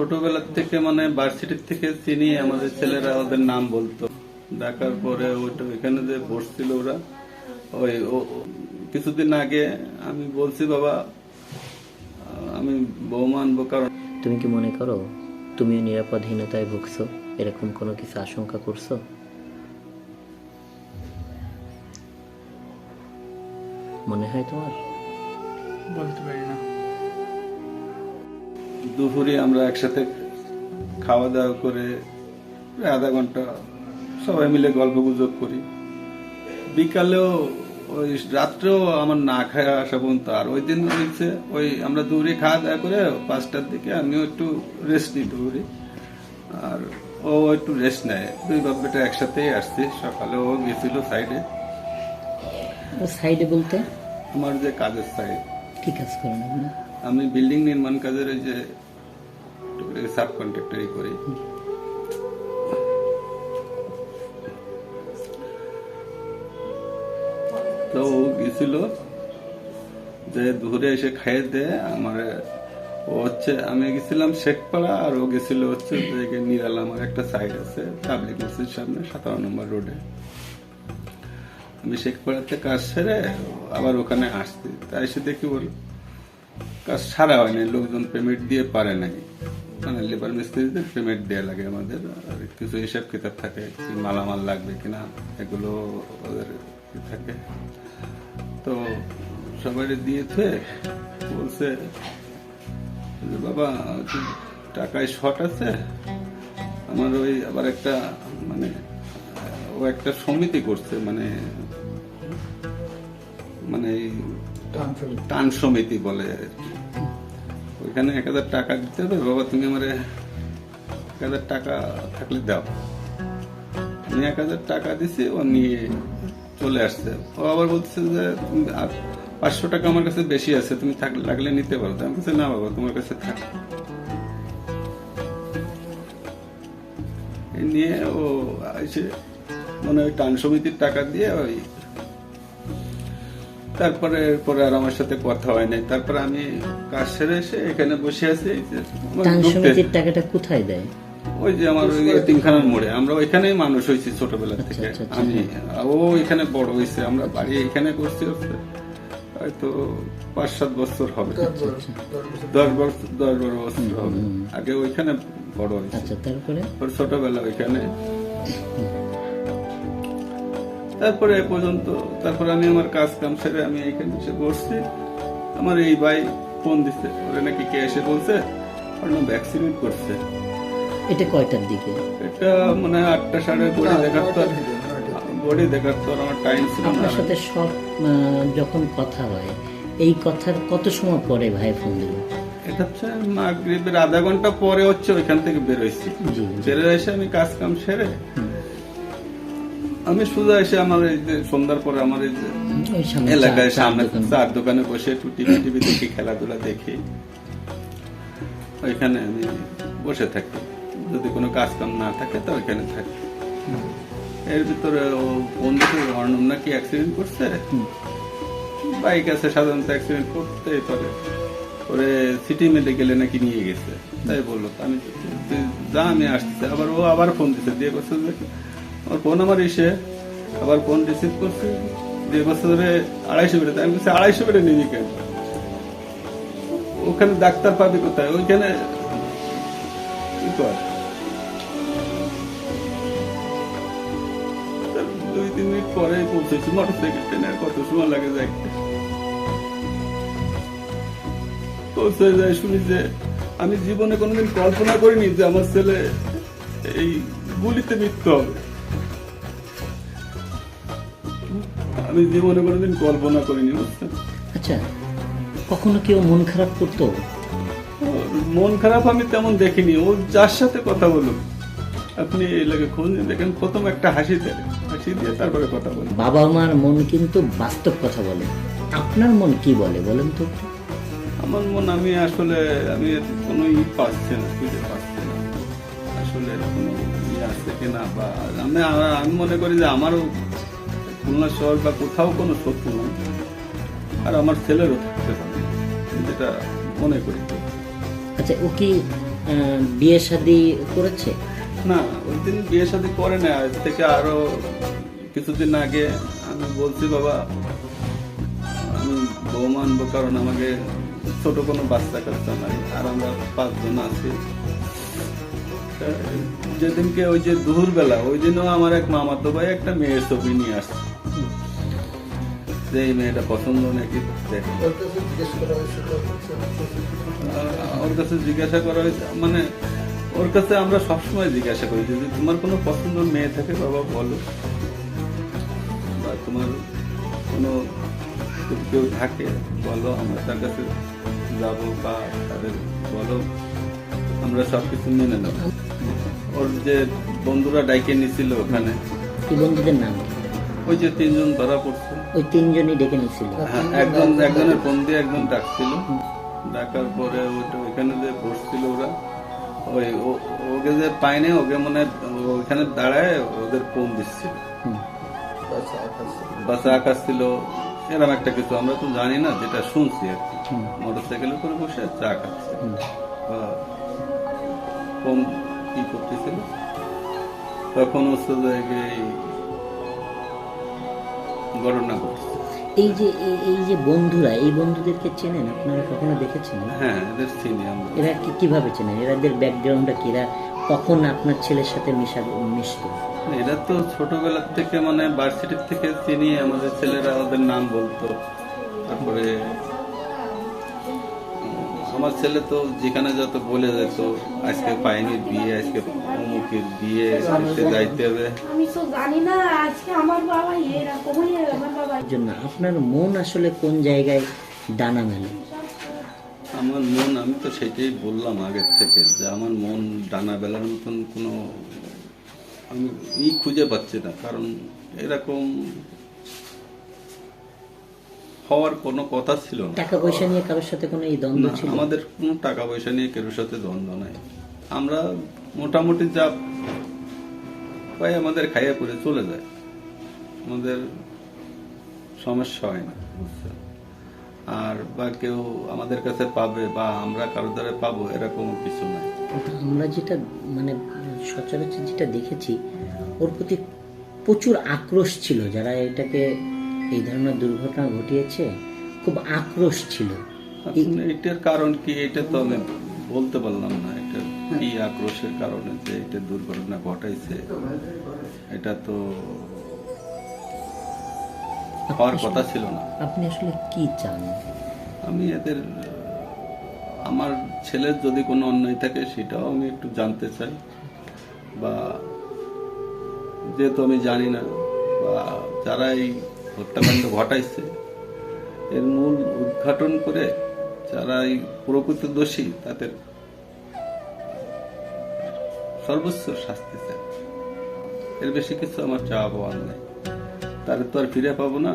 ছোটবেলার থেকে মানে ভার্সিটির থেকে চিনি আমাদের ছেলেরা ওদের নাম বলতো। ডাকার পরে ওইটা এখানে যে বসছিল ওরা ওই কিছুদিন আগে আমি বলছি বাবা আমি বৌমা আনব কারণ তুমি কি মনে করো তুমি নিরাপদহীনতায় ভুগছো? এরকম কোনো কিছু আশঙ্কা করছ? মনে হয় তোমার? বলতে পারি না। দুপুরে আমরা একসাথে খাওয়া দাওয়া করে আধা ঘণ্টা সবাই মিলে গল্প গুজব করি। বিকালেও ওই রাত্রেও আমার না খাওয়া আসা পর্যন্ত আর ওই দিন হচ্ছে ওই আমরা দূরে খাওয়া দাওয়া করে পাঁচটার দিকে আমিও একটু রেস্ট নিতে পারি আর ও একটু রেস্ট নেয়। দুই বাপ্পাটা একসাথেই আসছি সকালে ও গেছিল সাইডে সাইডে বলতে? আমার যে কাজের সাইড কি কাজ করেন আপনি? আমি বিল্ডিং নির্মাণ কাজের ওই যে সাব করি। তো ও গেছিল, যে দূরে এসে খাইয়ে আমার, ও হচ্ছে, আমি গেছিলাম শেখপাড়া, আর ও গেছিল হচ্ছে একটা সাইড আছে পাবলিক সামনে সাতান্ন নম্বর রোডে আমি শেখপাড়াতে কাজ সেরে আবার ওখানে আসছি। তাই এসে দেখি বল, কাজ সারা হয়নি, লোকজন পেমেন্ট দিয়ে পারে নাই। মানে লেবার মিস্ত্রিদের পেমেন্ট দেওয়া লাগে আমাদের। আর কিছু হিসাব কিতাব থাকে মালামাল লাগবে কিনা এগুলো ওদের থাকে। তো সবাই দিয়েছে বলছে বাবা টাকায় শর্ট আছে? আমার ওই আবার একটা মানে ও একটা সমিতি করছে মানে মানে টান সমিতি। বলে আর ওইখানে এক হাজার টাকা দিতে হবে। বাবা, তুমি আমার এক হাজার টাকা থাকলে দাও। আমি এক হাজার টাকা দিছি, ও নিয়ে চলে আসছে। ও আবার বলছে যে পাঁচশো টাকা আমার কাছে বেশি আছে, তুমি লাগলে নিতে পারো। আমি বলছি, না বাবা, তোমার কাছে থাক। নিয়ে ও এসে মানে ওই টান সমিতির টাকা দিয়ে ওই তারপরে পরে আর আমার সাথে কথা হয় নাই। তারপরে আমি কাজ সেরে এসে এখানে বসে আছি। সমিতির টাকাটা কোথায় দেয়? ওই যে আমার ওই তিনখানার মোড়ে। আমরা ওইখানেই মানুষ হয়েছি ছোটবেলা থেকে। আচ্ছা, আচ্ছা। আমি ও এখানে বড় হয়েছে। আমরা বাড়ি এখানে করছি হয়তো পাঁচ সাত বছর হবে। দশ বছর দশ বারো বছর হবে। আগে ওইখানে বড় হয়েছে। আচ্ছা তারপরে? ছোটবেলা ওইখানে। তারপরে এ পর্যন্ত তারপরে আমি আমার কাজ কাম সেরে আমি এখানে এসে বসছি। আমার এই ভাই ফোন দিচ্ছে ওরে নাকি কে এসে বলছে ওর নাম ভ্যাকসিনেট করছে। এটা কয়টার দিকে? এটা মানে আটটা সাড়ে বডি দেখার তো বডি দেখার তো আর আমার টাইম ছিল আপনার সাথে সব যখন কথা হয় এই কথার কত সময় পরে ভাই ফোন দিল? এটা হচ্ছে মাগরিবের আধা ঘণ্টা পরে হচ্ছে ওইখান থেকে বেরোইছি জি বেরো এসে আমি কাজ কাম সেরে আমি সোজা এসে আমার এই যে সন্ধ্যার পরে আমার এই যে এলাকায় সামনে চার দোকানে বসে একটু টিভি টিভি দেখি খেলাধুলা দেখি। ওইখানে আমি বসে থাকি। যদি কোনো কাজ কাম না থাকে তো ওইখানে থাকি। এর ভিতরে ও বন্ধু অর্ণব নাকি অ্যাক্সিডেন্ট করছে? বাইক আছে সাধারণত অ্যাক্সিডেন্ট করতেই পারে। ওরে সিটি মেডিকেলে নাকি নিয়ে গেছে। তাই বলল আমি যা আমি আসতেছে আবার ও আবার ফোন দিতে দিয়ে করছে যে আমার ফোন আমার এসে আবার ফোন রিসিভ করছে। দিয়ে করছে ধরে আড়াইশো বেড়ে আমি বলছি, আড়াইশো বেড়ে নিবি কেন? ওখানে ডাক্তার পাবি কোথায়? ওইখানে কি কর দুই, তিন মিনিট পরে পৌঁছেছি। মোটর সাইকেল ট্রেনে কত সময় লাগে যাইতে পৌঁছে যায়, শুনি যে আমি জীবনে কোনোদিন কল্পনা করিনি যে আমার ছেলে এই গুলিতে মৃত্যু হবে। আমি জীবনে কোনোদিন কল্পনা করিনি বুঝছেন? আচ্ছা কখনো কেউ মন খারাপ করতো? মন খারাপ আমি তেমন দেখিনি। ও যার সাথে কথা বলুন আপনি এলাকে খোঁজ দেখেন প্রথম একটা হাসি দেয় হাসি দিয়ে তারপরে কথা বলুন। বাবা মার মন কিন্তু বাস্তব কথা বলে। আপনার মন কি বলে বলেন তো আমার মন আমি আসলে আমি কোনো ই পাচ্ছি না খুঁজে পাচ্ছি না। আসলে কোনো ই আছে কিনা বা আমি আমি মনে করি যে আমারও খুলনা শহর বা কোথাও কোনো শত্রু নেই আর আমার ছেলেরও যেটা মনে করি। আচ্ছা ও কি বিয়ে শাদি করেছে? না ওই দিন বিয়ে শাদী করে না আজ থেকে আরও কিছুদিন আগে আমি বলছি বাবা আমি বৌমা আনব কারণ আমাকে ছোট কোনো বাচ্চা কাচ্চা নাই আর আমরা পাঁচজন আছি। যেদিনকে ওই যে দুপুর বেলা ওই দিনও আমার এক মামাতো ভাই একটা মেয়ের ছবি নিয়ে আসছে। যে এই মেয়েটা পছন্দ নাকি দেখ। ওর কাছে জিজ্ঞাসা করা হয়েছে মানে ওর কাছে আমরা সবসময় জিজ্ঞাসা করি যদি তোমার কোনো পছন্দ মেয়ে থাকে বাবা বলো। বা তোমার কোনো কেউ থাকে বলো আমরা তার কাছে যাব বা তাদের বলো আমরা সব কিছু মেনে নেব। ওর যে বন্ধুরা ডাইকে নিছিল ওখানে বন্ধুদের নাম? ওই যে তিনজন ধরা পড়ছে। ওই তিনজনই ডেকে নিছিল হ্যাঁ, একজন একজনের ফোন দিয়ে একজন ডাকছিল। ডাকার পরে ওটা ওইখানে যে বসছিল ওরা ওই ও- ওকে যে পায়নি ওকে মানে ওইখানে দাঁড়ায় ওদের ফোন দিচ্ছিল। বাসা আকাশ ছিল। এরকম একটা কিছু। আমরা তো জানি না যেটা শুনছি আর কি। মোটর সাইকেলের করে বসে চা খাচ্ছে। ফোন কি করতেছিল। তখন হচ্ছে যে ঘটনা ঘটছে এই যে এই- যে বন্ধুরা এই বন্ধুদেরকে চেনেন? আপনারা কখনো দেখেছেন? হ্যাঁ এদের চিনি আমরা। এরা কি কীভাবে চেনেন? এরাদের ব্যাকগ্রাউন্ডটা কি? এরা কখন আপনার ছেলের সাথে মিশা মিশতো? এরা তো ছোটবেলা থেকে মানে ভার্সিটির থেকে চিনি আমাদের ছেলেরা ওদের নাম বলতো। তারপরে আমার ছেলে তো যেখানে যত বলে যেত আজকে পাইনি বিয়ে আজকে অমুকের বিয়ে সে যাইতে হবে। আমি তো জানি না আজকে আমার বাবা এরকমই আমার বাবা। জন্য আপনার মন আসলে কোন জায়গায় দানা মেলে? আমার মন আমি তো সেটাই বললাম আগের থেকে যে আমার মন ডানা বেলার মতন কোনো আমি ই খুঁজে পাচ্ছি না কারণ এরকম হওয়ার কোনো কথা ছিল না। টাকা পয়সা নিয়ে কারোর সাথে কোনো এই দ্বন্দ্ব ছিল? আমাদের কোনো টাকা পয়সা নিয়ে কারোর সাথে দ্বন্দ্ব নাই। আমরা মোটামুটি যা পাই আমাদের খাইয়ে পরে চলে যায়। আমাদের সমস্যা হয় না। আর বা কেউ আমাদের কাছে পাবে বা আমরা কারও দ্বারা পাবো এরকম কিছু নাই। আমরা যেটা মানে সচরাচর যেটা দেখেছি ওর প্রতি প্রচুর আক্রোশ ছিল। যারা এটাকে এই ধরনের দুর্ঘটনা ঘটিয়েছে খুব আক্রোশ ছিল। এটার কারণ কি? এটা তো আমি বলতে পারলাম না। এটা কি আক্রোশের কারণে যে এটা দুর্ঘটনা ঘটাইছে? এটা তো হওয়ার কথা ছিল না। আপনি আসলে কি চান? আমি এদের আমার ছেলের যদি কোনো অন্যায় থাকে সেটাও আমি একটু জানতে চাই। বা যেহেতু আমি জানি না বা যারা এই হত্যাকাণ্ড ঘটাইছে এর মূল উদ্ঘাটন করে যারা এই প্রকৃত দোষী তাদের সর্বোচ্চ শাস্তি চাই। এর বেশি কিছু আমার চাওয়া পাওয়ার নেই। তাদের তো আর ফিরে পাবো না।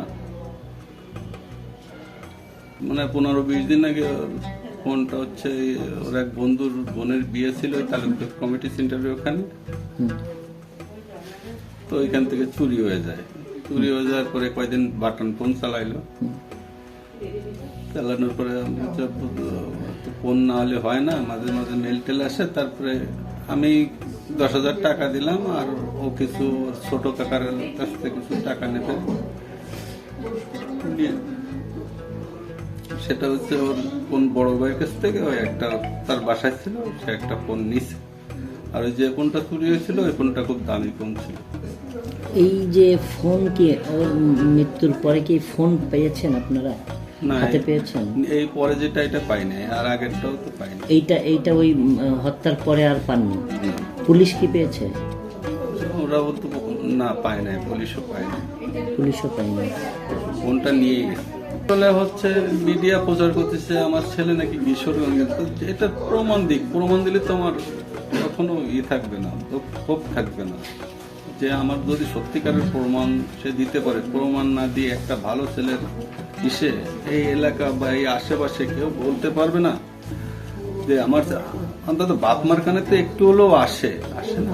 মানে পনেরো বিশ দিন আগে ফোনটা হচ্ছে ওর এক বন্ধুর বোনের বিয়ে ছিল তালুকদার কমিটি সেন্টারের ওখানে। তো ওইখান থেকে চুরি হয়ে যায়। চুরি হয়ে যাওয়ার পরে কয়দিন বাটন ফোন চালাইলো। চালানোর পরে ফোন না হলে হয় না মাঝে মাঝে মেল টেল আসে তারপরে আমি দশ হাজার টাকা দিলাম আর ও কিছু ছোট কাকার কাছ থেকে কিছু টাকা নেবে। সেটা হচ্ছে ওর কোন বড় ভাইয়ের কাছ থেকে ওই একটা তার বাসায় ছিল সে একটা ফোন নিছে। আর ওই যে ফোনটা চুরি হয়েছিল ওই ফোনটা খুব দামি ফোন ছিল। এই যে ফোন কি ওর মৃত্যুর পরে কি ফোন পেয়েছেন আপনারা? হাতে এই- পেয়েছেন? এই পরে যেটা এটা পাইনি আর আগেরটাও তো পাইনি এইটা এইটা ওই হত্যার পরে আর পাননি। পুলিশ কি পেয়েছে? ওরাও তো না পায় নাই পুলিশও পায় না পুলিশও পায়নি ফোনটা নিয়ে গেছে। বলে হচ্ছে মিডিয়া প্রচার করতেছে আমার ছেলে নাকি কিশোরগঞ্জে তো এটা প্রমাণ দিক। প্রমাণ দিলে তো আমার কখনো ই থাকবে না ক্ষোভ থাকবে না। যে আমার যদি সত্যিকারের প্রমাণ সে দিতে পারে প্রমাণ না দিয়ে একটা ভালো ছেলের ইসে এই এলাকা বা এই আশেপাশে কেউ বলতে পারবে না যে আমার অন্তত বাপ মার কানে তো একটু হলেও আসে আসে না।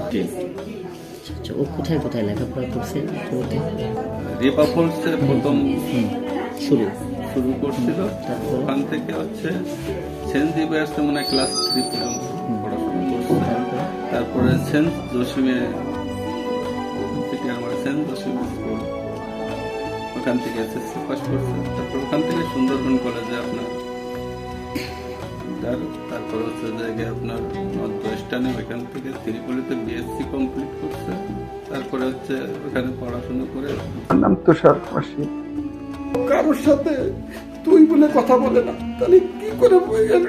আচ্ছা, ও কোথায় কোথায় লেখাপড়া করছে? রিপা ফলসে প্রথম শুরু। শুরু করছিল? ওখান থেকে হচ্ছে সেন্ট জিভিয়ার্সে মানে ক্লাস থ্রি পর্যন্ত পড়াশোনা তারপরে সেন্ট জসিমে থেকে আমার সেন্ট জসিম স্কুল। ওখান থেকে এসএসসি পাস করছে। তারপর ওখান থেকে সুন্দরবন কলেজে আপনার তার তারপর হচ্ছে জায়গায় আপনার নর্থ ওয়েস্টার্নে ওইখান থেকে ত্রিপুলিতে বিএসসি কমপ্লিট করছে। তারপরে হচ্ছে ওখানে পড়াশোনা করে নাম তুষার মাসি কারোর সাথে তুই বলে কথা বলে না। তাহলে কি করে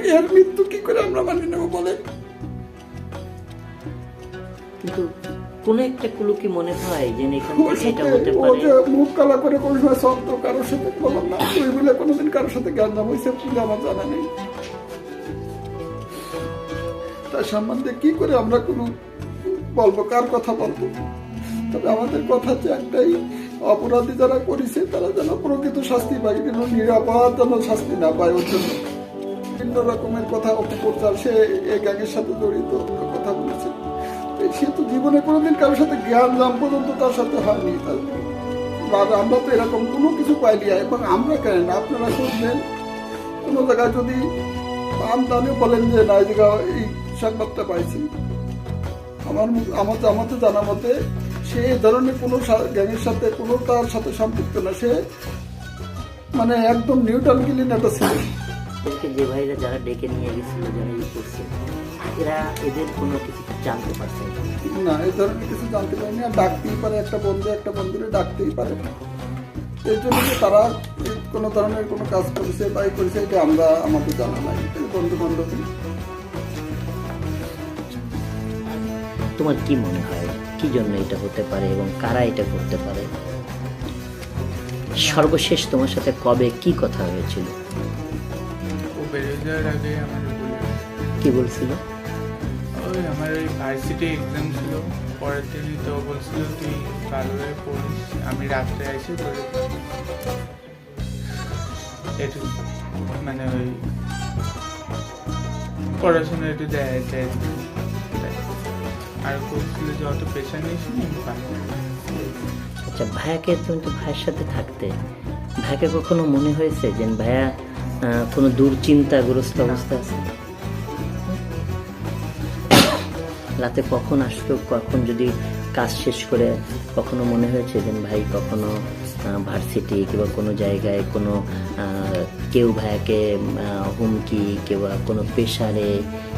এর- মৃত্যু কি করে আমরা মানি নেব বলে? কিন্তু কোন একটা ক্লু কি মনে হয় যে এখান ওর থেকে এটা সাথে হতে ও পারে? যে মুখ কালা করে কোনো সময় শব্দ কারোর সাথে বললাম না। তুই বলে কোনোদিন কারোর সাথে জ্ঞান হয়েছে আমার জানা নেই। তার সম্বন্ধে কি করে আমরা কোনো বলব? কার কথা বলব? তবে আমাদের কথা হচ্ছে একটাই, অপরাধী যারা করেছে তারা যেন প্রকৃত শাস্তি পায় কিন্তু নিরাপদ যেন শাস্তি না পায়, ওর জন্য। বিভিন্ন রকমের কথা অপপ্রচার, সে এই গ্যাংয়ের সাথে জড়িত কথা বলেছে। সে তো জীবনে কোনোদিন কারোর সাথে জ্ঞান জাম পর্যন্ত তার সাথে হয়নি, তার আমরা তো এরকম কোনো কিছু পাইনি, এবং আমরা কেন? আপনারা শুনবেন, কোনো জায়গায় যদি পান দানে বলেন যে, না এই সংবাদটা পাইছি। আমার আমার আমাদের জানা মতে সে এই ধরনের কোনো গ্যাংয়ের সাথে কোনো তার সাথে সম্পৃক্ত না। সে মানে একদম নিউটন গিলিন একটা ছেলে। যে ভাইরা যারা ডেকে নিয়ে গেছিল যারা ই করছে এরা এদের কোনো কিছু জানতে পারছে না। এই ধরনের কিছু জানতে পারিনি। আর ডাকতেই পারে একটা বন্ধু একটা বন্ধুরে ডাকতেই পারে এর জন্য যে তারা কোনো ধরনের কোনো কাজ করেছে বা করেছে এটা আমরা আমাদের জানা নাই। বন্ধু বান্ধব তোমার কি মনে হয়? কি জন্য এটা হতে পারে এবং কারা এটা করতে পারে? সর্বশেষ তোমার সাথে কবে কি কথা হয়েছিল? কি বলছিল? ওই আমার ওই ভার্সিটি এক্সাম ছিল। পরের দিনই তো বলছিল তুই ভালো পড়িস আমি রাত্রে এসে তোর একটু মানে ওই পড়াশোনা একটু দেয় দেয়। আর বলছিল যে অত। আচ্ছা ভাইয়াকে তুমি তো ভাইয়ের সাথে থাকতে। ভাইকে কখনো মনে হয়েছে যে ভাইয়া কোনো দুর্চিন্তাগ্রস্ত অবস্থা আছে? রাতে কখন আসতো কখন যদি কাজ শেষ করে কখনো মনে হয়েছে যে ভাই কখনো ভার্সিটি কিংবা কোনো জায়গায় কোনো আহ, কেউ ভাইয়াকে হুমকি কিংবা কোনো প্রেশারে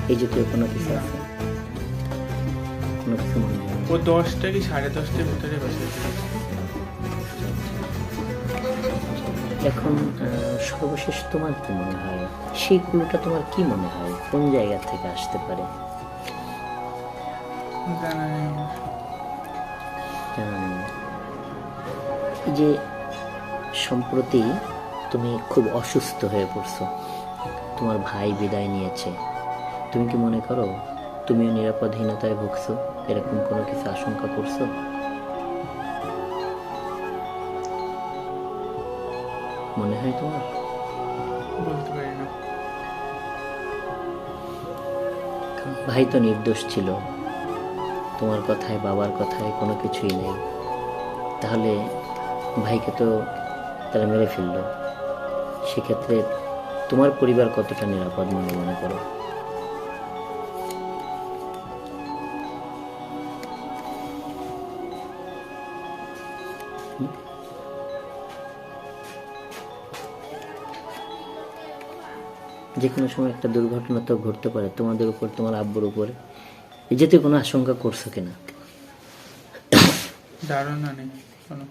এই জাতীয় কোনো কিছু আছে? ও দশটা কি সাড়ে দশটার ভিতরে বসেছিল এখন সর্বশেষ তোমার কি মনে হয়? সেই ক্লুটা তোমার কি মনে হয়? কোন জায়গা থেকে আসতে পারে? যে সম্প্রতি তুমি খুব অসুস্থ হয়ে পড়ছো। তোমার ভাই বিদায় নিয়েছে। তুমি কি মনে করো তুমিও নিরাপদহীনতায় ভুগছো? এরকম কোনো কিছু আশঙ্কা করছ? মনে হয় তোমার? বলতে পারি না। ভাই তো নির্দোষ ছিল। তোমার কথায় বাবার কথায় কোনো কিছুই নেই। তাহলে ভাইকে তো তারা মেরে ফেলল। সেক্ষেত্রে তোমার পরিবার কতটা নিরাপদ মনে মনে করো? যে কোনো সময় একটা দুর্ঘটনা তো ঘটতে পারে তোমাদের উপর তোমার আব্বুর উপরে। এই যেতে কোনো আশঙ্কা করছ কিনা? ধারণা নেই কোনো